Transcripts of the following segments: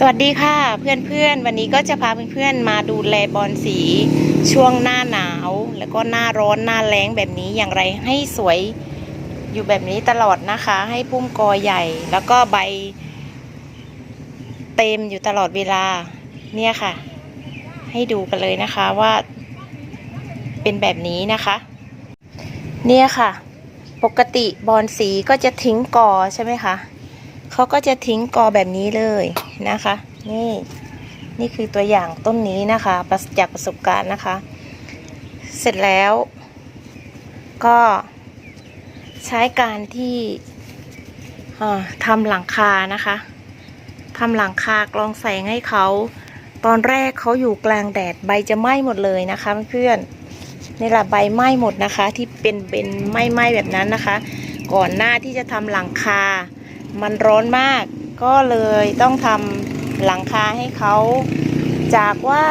สวัสดีค่ะเพื่อนๆ วันนี้ก็จะพาเพื่อนๆมาดูแลบอลสี ช่วงหน้าหนาว แล้วก็หน้าร้อนหน้าแล้งแบบนี้อย่างไรให้สวยอยู่แบบนี้ตลอดนะคะ ให้พุ่มกอใหญ่ แล้วก็ใบ เต็มอยู่ตลอดเวลาเนี่ยค่ะ ให้ดูกันเลยนะคะว่า เป็นแบบนี้นะคะ เนี่ยค่ะ ปกติบอลสีก็จะทิ้งกอใช่ไหมคะเขาก็จะทิ้งกอแบบนี้เลย นะคะ นี่นี่คือตัวอย่างต้นนี้นะคะประจากประสบการณ์นะคะ เสร็จแล้วก็ใช้การที่ทำหลังคานะคะทำหลังคากรองแสงให้เขาตอนแรกเขาอยู่กลางแดดใบจะไหม้หมดเลยนะคะเพื่อนนี่แหละใบไหม้หมดนะคะ ที่เป็นเป็นไหม้ๆแบบนั้นนะคะ ก่อนหน้าที่จะทำหลังคา มันร้อนมาก ก็เลยต้องทำหลังคาให้เขาจากว่า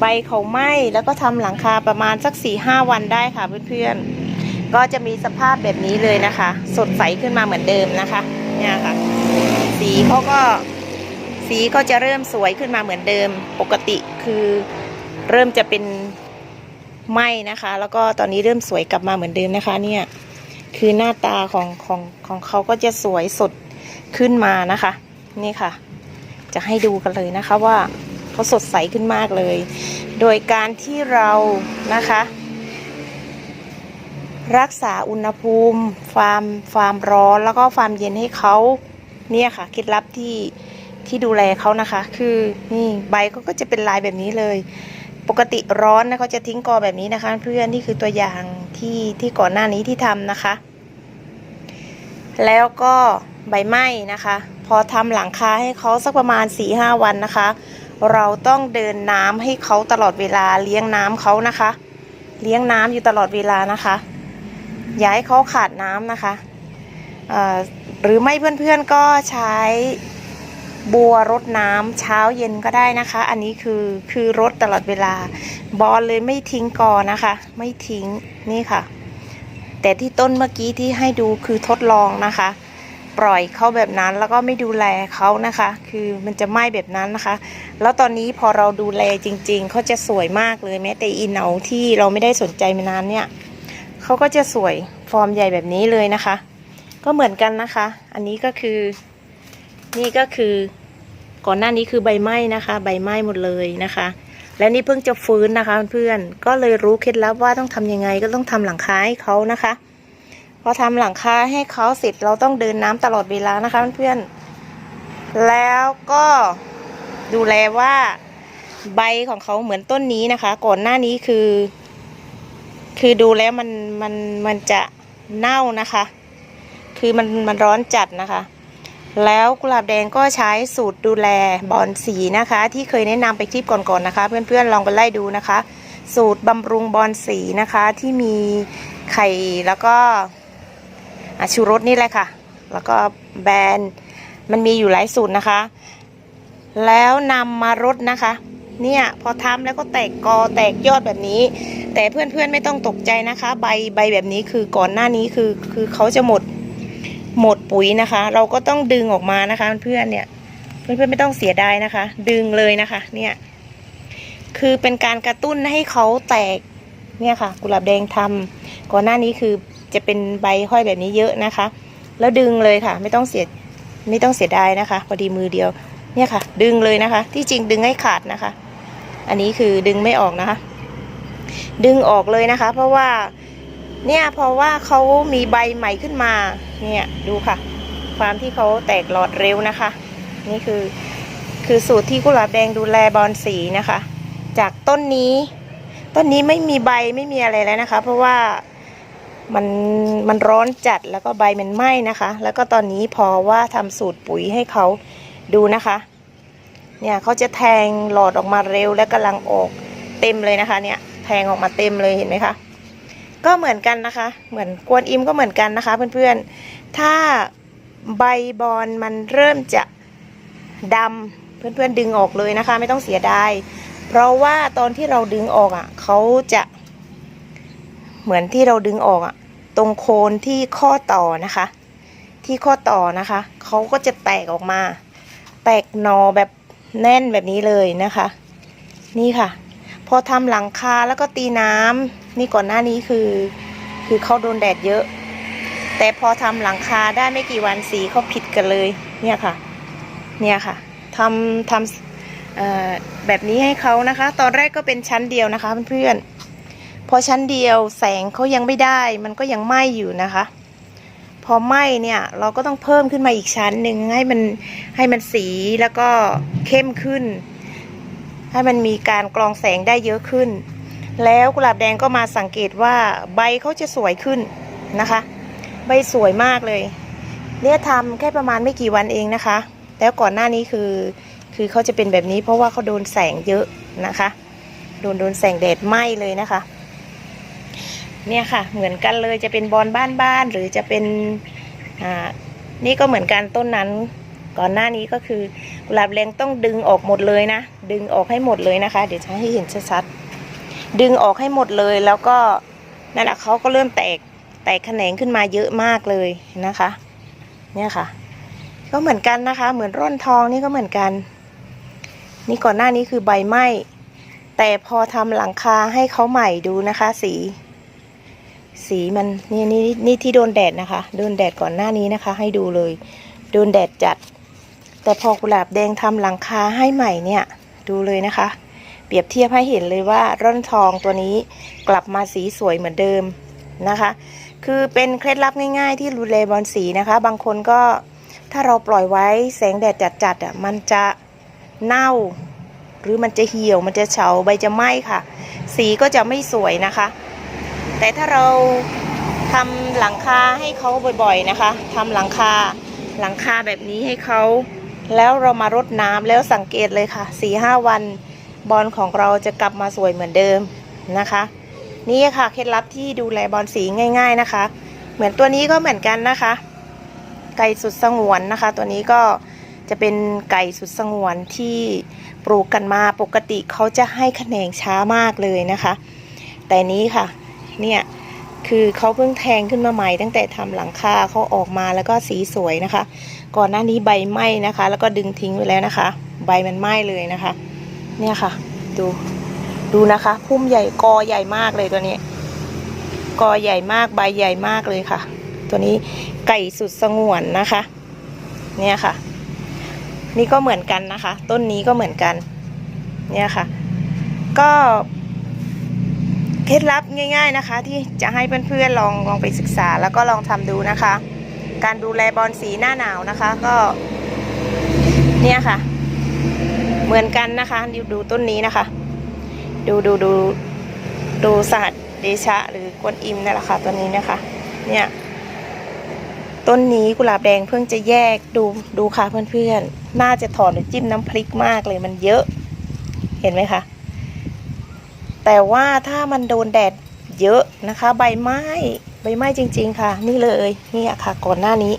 ใบเขาไหม้แล้วก็ทำหลังคาประมาณสักสี่ห้าวันได้ค่ะเพื่อนๆ ก็จะมีสภาพแบบนี้เลยนะคะ สดใสขึ้นมาเหมือนเดิมนะคะเนี่ยค่ะ สีเขาก็สีก็จะเริ่มสวยขึ้นมาเหมือนเดิม ปกติคือเริ่มจะเป็นไหม้นะคะ แล้วก็ตอนนี้เริ่มสวยกลับมาเหมือนเดิมนะคะ เนี่ย คือหน้าตาของของของเขาก็จะสวยสด ขึ้นมานะคะ นี่ค่ะ จะให้ดูกันเลยนะคะว่าเขาสดใสขึ้นมากเลย โดยการที่เรานะคะ รักษาอุณหภูมิความความร้อนแล้วก็ความเย็นให้เขาเนี่ยค่ะเคล็ดลับที่ที่ดูแลเขานะคะ คือนี่ใบเขาก็จะเป็นลายแบบนี้เลย ปกติร้อนนะเขาจะทิ้งกอแบบนี้นะคะ เพื่อนนี่คือตัวอย่างที่ที่ก่อนหน้านี้ที่ทำนะคะ แล้วก็ ใบไม้นะคะ พอทำหลังคาให้เขาสักประมาณ4ีหวันนะคะ เราต้องเดินน้ำให้เขาตลอดเวลาเลี้ยงน้ำเขานะคะ เลี้ยงน้ำอยู่ตลอดเวลานะคะอย่าให้เขาขาดน้ำนะคะหรือไม่เพื่อนๆก็ใช้บัวรดน้ำเช้าเย็นก็ได้นะคะ อันนี้คือคือรดตลอดเวลา บอลเลยไม่ทิ้งกอนะคะ ไม่ทิ้งนี่ค่ะ แต่ที่ต้นเมื่อกี้ที่ให้ดูคือทดลองนะคะ ปล่อยเขาแบบนั้นแล้วก็ไม่ดูแลเขานะคะ คือมันจะไหม้แบบนั้นนะคะ แล้วตอนนี้พอเราดูแลจริง ๆเขาจะสวยมากเลยแม้แต่อีเหนาที่เราไม่ได้สนใจมานานเนี่ยเขาก็จะสวยฟอร์มใหญ่แบบนี้เลยนะคะ ก็เหมือนกันนะคะ อันนี้ก็คือ นี่ก็คือก่อนหน้านี้คือใบไหม้นะคะ ใบไหม้หมดเลยนะคะ และนี่เพิ่งจะฟื้นนะคะเพื่อนก็เลยรู้เคล็ดลับว่าต้องทำยังไงก็ต้องทำหลังคาให้เขานะคะ พอทำหลังคาให้เขาเสร็จเราต้องเดินน้ำตลอดเวลานะคะเพื่อนๆแล้วก็ดูแลว่าใบของเขาเหมือนต้นนี้นะคะ ก่อนหน้านี้คือ คือดูแล้วมันมันมันจะเน่านะคะ คือมันมันร้อนจัดนะคะ แล้วกุหลาบแดงก็ใช้สูตรดูแลบอนสีนะคะ ที่เคยแนะนำไปคลิปก่อนๆนะคะ เพื่อนๆลองไปไล่ดูนะคะ สูตรบำรุงบอนสีนะคะที่มีไข่แล้วก็ ชูรสนี่แหละค่ะ แล้วก็แบรนด์มันมีอยู่หลายสูตรนะคะ แล้วนำมารดนะคะ เนี่ยพอทำแล้วก็แตกกอแตกยอดแบบนี้ แต่เพื่อนๆไม่ต้องตกใจนะคะ ใบใบแบบนี้คือก่อนหน้านี้คือคือเขาจะหมดหมดปุ๋ยนะคะ เราก็ต้องดึงออกมานะคะเพื่อนเนี่ยเพื่อนๆไม่ต้องเสียดายนะคะ ดึงเลยนะคะ เนี่ย คือเป็นการกระตุ้นให้เขาแตก เนี่ยค่ะ กุหลาบแดงทำก่อนหน้านี้คือจะเป็นใบห้อยแบบนี้เยอะนะคะ แล้วดึงเลยค่ะ ไม่ต้องเสียไม่ต้องเสียดายนะคะ พอดีมือเดียว เนี่ยค่ะ ดึงเลยนะคะ ที่จริงดึงให้ขาดนะคะ อันนี้คือดึงไม่ออกนะคะ ดึงออกเลยนะคะ เพราะว่าเนี่ยเพราะว่าเขามีใบใหม่ขึ้นมา เนี่ยดูค่ะ ความที่เขาแตกหลอดเร็วนะคะ นี่คือคือสูตรที่กุหลาบแดงดูแลบอนสีนะคะ จากต้นนี้ ต้นนี้ไม่มีใบไม่มีอะไรแล้วนะคะ เพราะว่ามันมันร้อนจัดแล้วก็ใบมันไหม้นะคะ แล้วก็ตอนนี้พอว่าทำสูตรปุ๋ยให้เขาดูนะคะ เนี่ยเขาจะแทงหลอดออกมาเร็วและกำลังออกเต็มเลยนะคะ เนี่ยแทงออกมาเต็มเลยเห็นไหมคะก็เหมือนกันนะคะ เหมือนกวนอิมก็เหมือนกันนะคะ เพื่อนๆ ถ้าใบบอนมันเริ่มจะดำเพื่อนๆดึงออกเลยนะคะ ไม่ต้องเสียดาย เพราะว่าตอนที่เราดึงออกอะเขาจะ เหมือนที่เราดึงออกอะ ตรงโคนที่ข้อต่อนะคะ ที่ข้อต่อนะคะเขาก็จะแตกออกมา แตกหนอแบบแน่นแบบนี้เลยนะคะ นี่ค่ะ พอทำหลังคาแล้วก็ตีน้ำนี่ก่อนหน้านี้คือ คือเขาโดนแดดเยอะ แต่พอทำหลังคาได้ไม่กี่วันสีเขาผิดกันเลย เนี่ยค่ะ เนี่ยค่ะทำทำเอ่อ แบบนี้ให้เขานะคะ ตอนแรกก็เป็นชั้นเดียวนะคะเพื่อนๆพอชั้นเดียวแสงเขายังไม่ได้ มันก็ยังไหม้อยู่นะคะ พอไหม้เนี่ยเราก็ต้องเพิ่มขึ้นมาอีกชั้นหนึ่งให้มันให้มันสีแล้วก็เข้มขึ้น ให้มันมีการกรองแสงได้เยอะขึ้น แล้วกุหลาบแดงก็มาสังเกตว่าใบเขาจะสวยขึ้นนะคะ ใบสวยมากเลย เนี่ยทำแค่ประมาณไม่กี่วันเองนะคะ แล้วก่อนหน้านี้คือ คือเขาจะเป็นแบบนี้เพราะว่าเขาโดนแสงเยอะนะคะ โดนโดนแสงแดดไหม้เลยนะคะ เนี่ยค่ะเหมือนกันเลยจะเป็นบอลบ้านๆหรือจะเป็นอ่านี่ก็เหมือนกันต้นนั้น ก่อนหน้านี้ก็คือกุหลาบแดงต้องดึงออกหมดเลยนะ ดึงออกให้หมดเลยนะคะ เดี๋ยวจะให้เห็นชัดๆดึงออกให้หมดเลยแล้วก็นั่นแหละเขาก็เริ่มแตกแตกแขนงขึ้นมาเยอะมากเลยนะคะ เนี่ยค่ะ ก็เหมือนกันนะคะ เหมือนร่อนทองนี่ก็เหมือนกัน นี่ก่อนหน้านี้คือใบไหม้แต่พอทำหลังคาให้เขาใหม่ดูนะคะ สี สีมันนี่นี่นี่ที่โดนแดดนะคะ โดนแดดก่อนหน้านี้นะคะ ให้ดูเลย โดนแดดจัด แต่พอกุหลาบแดงทำหลังคาให้ใหม่เนี่ย ดูเลยนะคะ เปรียบเทียบให้เห็นเลยว่าร่อนทองตัวนี้กลับมาสีสวยเหมือนเดิมนะคะ คือเป็นเคล็ดลับง่าย ๆ ที่ดูแลบอลสีนะคะ บางคนก็ถ้าเราปล่อยไว้แสงแดดจัดๆอะมันจะ เน่า หรือมันจะเหี่ยวมันจะเฉาใบจะไหม้ค่ะ สีก็จะไม่สวยนะคะ แต่ถ้าเราทำหลังคาให้เขาบ่อยๆนะคะทำหลังคาหลังคาแบบนี้ให้เขาแล้วเรามารดน้ำแล้วสังเกตเลยค่ะสี่ห้าวันบอลของเราจะกลับมาสวยเหมือนเดิมนะคะ นี่ค่ะเคล็ดลับที่ดูแลบอลสีง่าย ๆนะคะ เหมือนตัวนี้ก็เหมือนกันนะคะ ไก่สุดสงวนนะคะ ตัวนี้ก็ จะเป็นไก่สุดสงวนที่ปลูกกันมาปกติเขาจะให้แขนงช้ามากเลยนะคะ แต่นี้ค่ะเนี่ยคือเขาเพิ่งแทงขึ้นมาใหม่ตั้งแต่ทำหลังคาเขาออกมาแล้วก็สีสวยนะคะ ก่อนหน้านี้ใบไหม้นะคะ แล้วก็ดึงทิ้งไว้แล้วนะคะ ใบมันไหม้เลยนะคะ เนี่ยค่ะ ดูดูนะคะ พุ่มใหญ่กอใหญ่มากเลยตัวนี้ กอใหญ่มากใบใหญ่มากเลยค่ะ ตัวนี้ไก่สุดสงวนนะคะ เนี่ยค่ะ นี่ก็เหมือนกันนะคะ ต้นนี้ก็เหมือนกัน เนี่ยค่ะ ก็เคล็ดลับง่าย ๆนะคะ ที่จะให้เพื่อนๆลองลองไปศึกษาแล้วก็ลองทำดูนะคะ การดูแลบอลสีหน้าหนาวนะคะ ก็ เนี่ยค่ะ เหมือนกันนะคะดูดูต้นนี้นะคะ ดูดูดูดูสหัสเดชะหรือกวนอิมนั่นแหละค่ะตัวนี้นะคะ เนี่ย ต้นนี้กุหลาบแดงเพิ่งจะแยกดูดูค่ะเพื่อนๆ น่าจะถอนหรือจิ้มน้ำพริกมากเลยมันเยอะ เห็นไหมคะ แต่ว่าถ้ามันโดนแดดเยอะนะคะ ใบไม้ใบไม้จริง ๆ ค่ะ นี่เลยนี่อะค่ะ ก่อนหน้านี้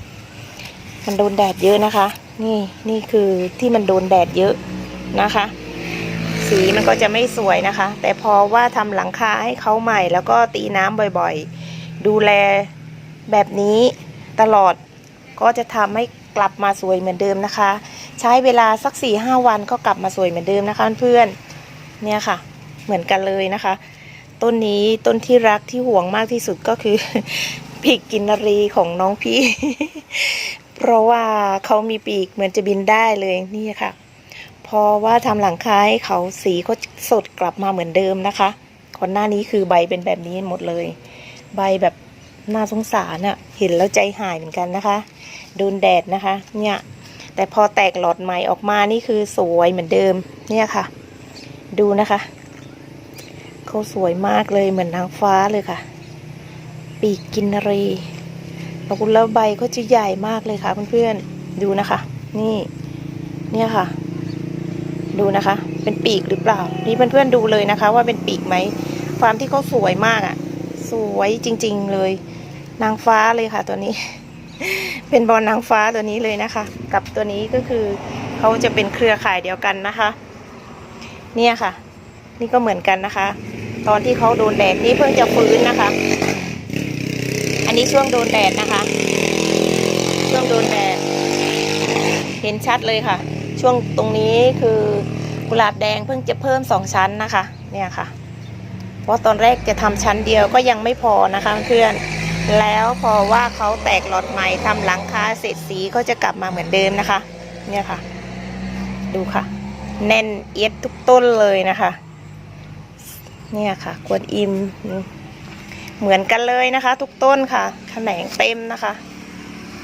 มันโดนแดดเยอะนะคะ นี่นี่คือที่มันโดนแดดเยอะนะคะ สีมันก็จะไม่สวยนะคะ แต่พอว่าทำหลังคาให้เขาใหม่ แล้วก็ตีน้ำบ่อยๆ ดูแลแบบนี้ ตลอด ก็จะทำให้กลับมาสวยเหมือนเดิมนะคะ ใช้เวลาสักสี่ห้าวันก็กลับมาสวยเหมือนเดิมนะคะเพื่อนเนี่ยค่ะ เหมือนกันเลยนะคะ ต้นนี้ต้นที่รักที่ห่วงมากที่สุดก็คือปีกกินรีของน้องพี่ เพราะว่าเขามีปีกเหมือนจะบินได้เลยนี่ค่ะพราะว่าทำหลังคาให้เขาสีก็สดกลับมาเหมือนเดิมนะคะก่อนหน้านี้คือใบเป็นแบบนี้หมดเลย ใบแบบ น่าสงสารอะ่ะ เห็นแล้วใจหายเหมือนกันนะคะ โดนแดดนะคะ เนี่ย แต่พอแตกหลอดใหม่ออกมานี่คือสวยเหมือนเดิม เนี่ยค่ะ ดูนะคะเขาสวยมากเลยเหมือนนางฟ้าเลยค่ะ ปีกกินนรีแล้วคุณแล้วใบก็จะใหญ่มากเลยค่ะเพื่อนๆ ดูนะคะ นี่ เนี่ยค่ะ ดูนะคะ เป็นปีกหรือเปล่า นี่เพื่อนๆดูเลยนะคะ ว่าเป็นปีกไหมความที่เขาสวยมากอะ่ะ สวยจริง ๆ เลย นางฟ้าเลยค่ะตัวนี้ เป็นบอลนางฟ้าตัวนี้เลยนะคะ กับตัวนี้ก็คือเขาจะเป็นเครือข่ายเดียวกันนะคะ เนี่ยค่ะ นี่ก็เหมือนกันนะคะ ตอนที่เขาโดนแดดนี่เพิ่งจะฟื้นนะคะ อันนี้ช่วงโดนแดดนะคะ ช่วงโดนแดดเห็นชัดเลยค่ะ ช่วงตรงนี้คือกุหลาบแดงเพิ่งจะเพิ่มสองชั้นนะคะ เนี่ยค่ะ เพราะตอนแรกจะทำชั้นเดียวก็ยังไม่พอนะคะเพื่อน แล้วพอว่าเขาแตกหลอดใหม่ทำหลังคาเสร็จสีก็จะกลับมาเหมือนเดิมนะคะ เนี่ยค่ะ ดูค่ะ แน่นเอียดทุกต้นเลยนะคะ เนี่ยค่ะกวนอิม เหมือนกันเลยนะคะ ทุกต้นค่ะแขนงเต็มนะคะ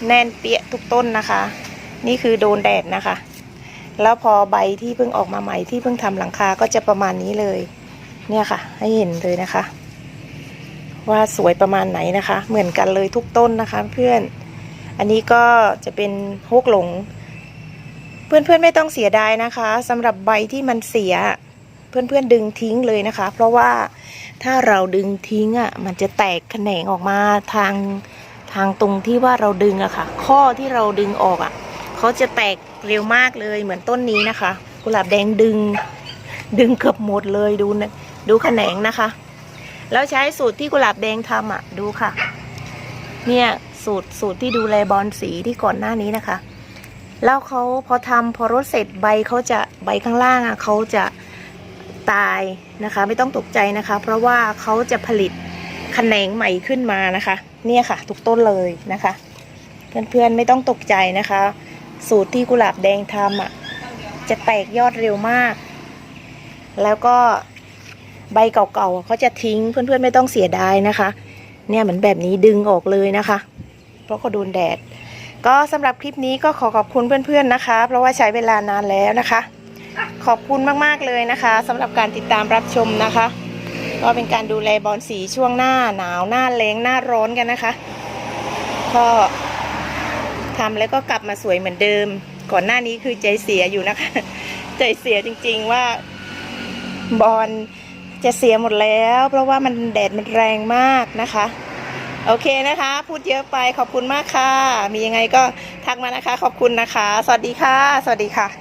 แน่นเปียะทุกต้นนะคะ นี่คือโดนแดดนะคะ แล้วพอใบที่เพิ่งออกมาใหม่ที่เพิ่งทำหลังคาก็จะประมาณนี้เลย เนี่ยค่ะ ให้เห็นเลยนะคะ ว่าสวยประมาณไหนนะคะ เหมือนกันเลยทุกต้นนะคะ เพื่อน อันนี้ก็จะเป็นฮกหลง เพื่อนๆไม่ต้องเสียดายนะคะสำหรับใบที่มันเสีย เพื่อนๆดึงทิ้งเลยนะคะ เพราะว่าถ้าเราดึงทิ้งอะ มันจะแตกแขนงออกมาทางทางตรงที่ว่าเราดึงอะค่ะ ข้อที่เราดึงออกอะเขาจะแตกเร็วมากเลยเหมือนต้นนี้นะคะ กุหลาบแดงดึง ดึงเกือบหมดเลยดูนะดูแขนงนะคะ แล้วใช้สูตรที่กุหลาบแดงทำอะ ดูค่ะ เนี่ยสูตรสูตรที่ดูแลบอลสีที่ก่อนหน้านี้นะคะ แล้วเขาพอทำพอรดเสร็จใบเขาจะใบข้างล่างอะเขาจะตายนะคะ ไม่ต้องตกใจนะคะ เพราะว่าเขาจะผลิตแขนงใหม่ขึ้นมานะคะ เนี่ยค่ะ ทุกต้นเลยนะคะ เพื่อนๆไม่ต้องตกใจนะคะ สูตรที่กุหลาบแดงทำอะจะแตกยอดเร็วมาก แล้วก็ ใบเก่าๆเขาจะทิ้งเพื่อนๆไม่ต้องเสียดายนะคะ เนี่ยเหมือนแบบนี้ดึงออกเลยนะคะ เพราะเขาโดนแดด ก็สำหรับคลิปนี้ก็ขอขอบคุณเพื่อนๆนะคะ เพราะว่าใช้เวลานานแล้วนะคะ ขอบคุณมากๆเลยนะคะสำหรับการติดตามรับชมนะคะ ก็เป็นการดูแลบอลสีช่วงหน้าหนาวหน้าแรงหน้าร้อนกันนะคะก็ทำแล้วก็กลับมาสวยเหมือนเดิม ก่อนหน้านี้คือใจเสียอยู่นะคะ ใจเสียจริงๆว่าบอล จะเสียหมดแล้ว เพราะว่ามันแดดมันแรงมากนะคะ โอเคนะคะ พูดเยอะไปขอบคุณมากค่ะ มียังไงก็ทักมานะคะ ขอบคุณนะคะ สวัสดีค่ะ สวัสดีค่ะ